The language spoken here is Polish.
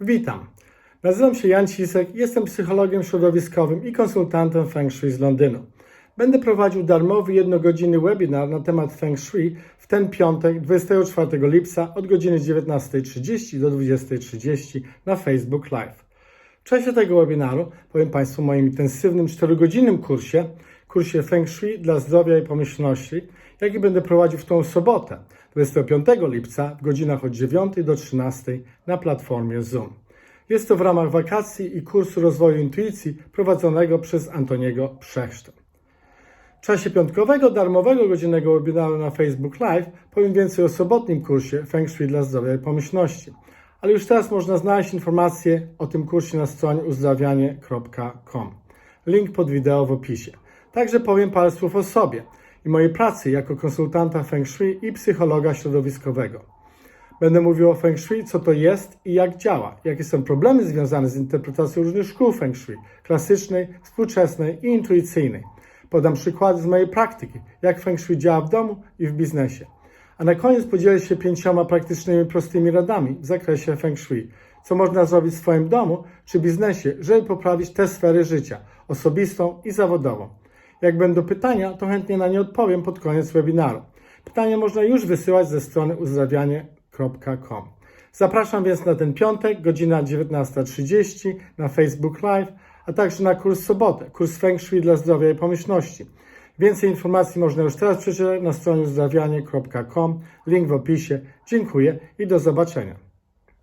Witam. Nazywam się Jan Cisek, jestem psychologiem środowiskowym i konsultantem Feng Shui z Londynu. Będę prowadził darmowy jednogodzinny webinar na temat Feng Shui w ten piątek, 24 lipca od godziny 19.30 do 20.30 na Facebook Live. W czasie tego webinaru powiem Państwu o moim intensywnym 4-godzinnym kursie, kursie Feng Shui dla zdrowia i pomyślności, jaki będę prowadził w tą sobotę, 25 lipca w godzinach od 9 do 13 na platformie Zoom. Jest to w ramach wakacji i kursu rozwoju intuicji prowadzonego przez Antoniego Przechrzta. W czasie piątkowego, darmowego godzinnego webinaru na Facebook Live powiem więcej o sobotnim kursie Feng Shui dla zdrowia i pomyślności. Ale już teraz można znaleźć informacje o tym kursie na stronie uzdrawianie.com. Link pod wideo w opisie. Także powiem parę słów o sobie i mojej pracy jako konsultanta Feng Shui i psychologa środowiskowego. Będę mówił o Feng Shui, co to jest i jak działa, jakie są problemy związane z interpretacją różnych szkół Feng Shui, klasycznej, współczesnej i intuicyjnej. Podam przykłady z mojej praktyki, jak Feng Shui działa w domu i w biznesie. A na koniec podzielę się pięcioma praktycznymi, prostymi radami w zakresie Feng Shui, co można zrobić w swoim domu czy biznesie, żeby poprawić te sfery życia, osobistą i zawodową. Jak będą pytania, to chętnie na nie odpowiem pod koniec webinaru. Pytania można już wysyłać ze strony uzdrawianie.com. Zapraszam więc na ten piątek, godzina 19.30 na Facebook Live, a także na kurs sobotę, kurs Feng Shui dla zdrowia i pomyślności. Więcej informacji można już teraz przeczytać na stronie uzdrawianie.com, link w opisie. Dziękuję i do zobaczenia.